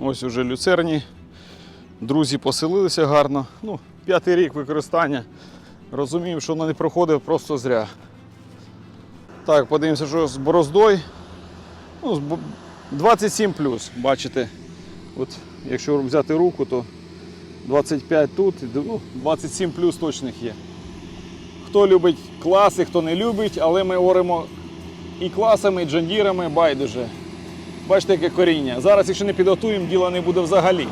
Ось уже люцерні. Друзі поселилися гарно. Ну, п'ятий рік використання. Розуміємо, що воно не проходить просто зря. Так, подивимося, що з бороздою. Ну, з бо- 27 бачите. От, якщо взяти руку, то 25 тут, ну, 27 плюс точних є. Хто любить класи, хто не любить, але ми оремо і класами, і джандірами байдуже. Бачите, яке коріння. Зараз, якщо не підготуємо, діла не буде взагалі.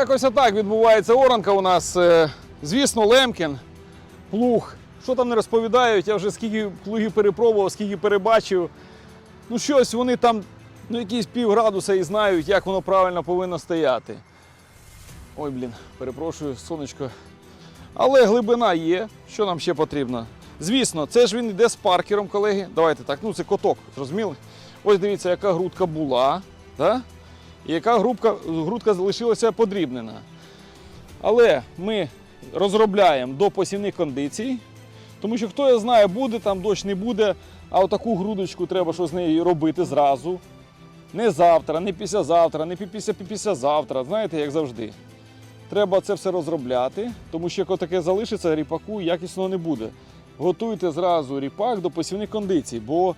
Якось отак відбувається оранка у нас. Е, Звісно, Лемкін, плуг. Що там не розповідають, я вже скільки плугів перепробував, скільки перебачив. Ну, щось вони там, ну, якісь пів градуса і знають, як воно правильно повинно стояти. Ой, блін, перепрошую, сонечко. Але глибина є. Що нам ще потрібно? Звісно, це ж він йде з паркером, колеги. Давайте так, ну це коток, зрозуміли? Ось дивіться, яка грудка була. Да? І яка грудка, грудка залишилася подрібнена. Але ми розробляємо до посівних кондицій, тому що хто я знає, буде там дощ, не буде, а отаку грудочку треба що з нею робити зразу. Не завтра, не післязавтра, не після післязавтра, знаєте, як завжди. Треба це все розробляти, тому що якщо таке залишиться, ріпаку якісно не буде. Готуйте зразу ріпак до посівних кондицій, бо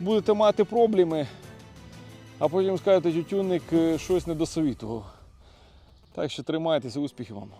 будете мати проблеми, а потім скажете, тютюнник щось щось недосовітував. Так що тримайтеся, успіхів вам.